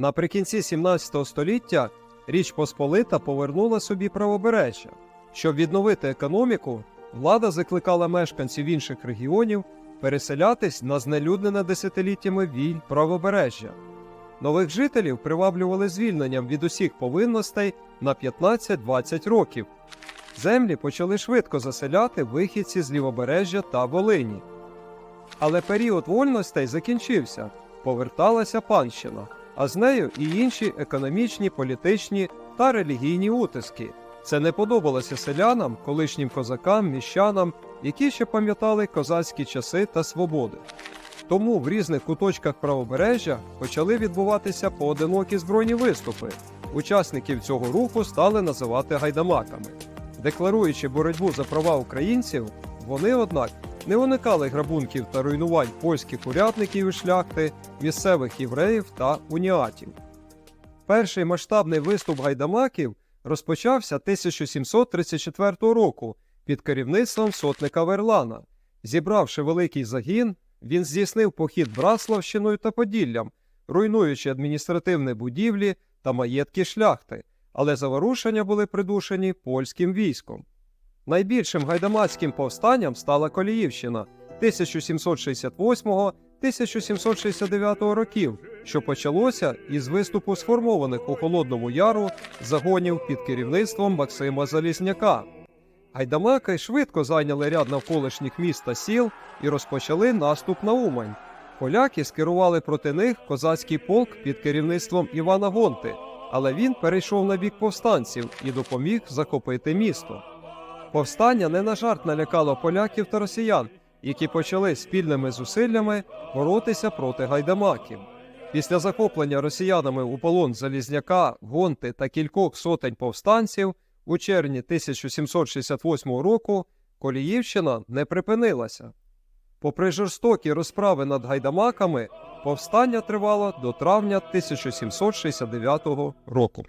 Наприкінці 17 століття Річ Посполита повернула собі правобережжя. Щоб відновити економіку, влада закликала мешканців інших регіонів переселятись на знелюднене десятиліттями війн правобережжя. Нових жителів приваблювали звільненням від усіх повинностей на 15-20 років. Землі почали швидко заселяти вихідці з лівобережжя та Волині. Але період вольностей закінчився, поверталася панщина, а з нею і інші економічні, політичні та релігійні утиски. Це не подобалося селянам, колишнім козакам, міщанам, які ще пам'ятали козацькі часи та свободи. Тому в різних куточках правобережжя почали відбуватися поодинокі збройні виступи. Учасників цього руху стали називати гайдамаками. Декларуючи боротьбу за права українців, вони, однак, не уникали грабунків та руйнувань польських урядників і шляхти, місцевих євреїв та уніатів. Перший масштабний виступ гайдамаків розпочався 1734 року під керівництвом сотника Верлана. Зібравши великий загін, він здійснив похід Браславщиною та Поділлям, руйнуючи адміністративні будівлі та маєтки шляхти, але заворушення були придушені польським військом. Найбільшим гайдамацьким повстанням стала Коліївщина 1768-1769 років, що почалося із виступу сформованих у Холодному Яру загонів під керівництвом Максима Залізняка. Гайдамаки швидко зайняли ряд навколишніх міст та сіл і розпочали наступ на Умань. Поляки скерували проти них козацький полк під керівництвом Івана Гонти, але він перейшов на бік повстанців і допоміг захопити місто. Повстання не на жарт налякало поляків та росіян, які почали спільними зусиллями боротися проти гайдамаків. Після захоплення росіянами у полон Залізняка, Гонти та кількох сотень повстанців у червні 1768 року Коліївщина не припинилася. Попри жорстокі розправи над гайдамаками, повстання тривало до травня 1769 року.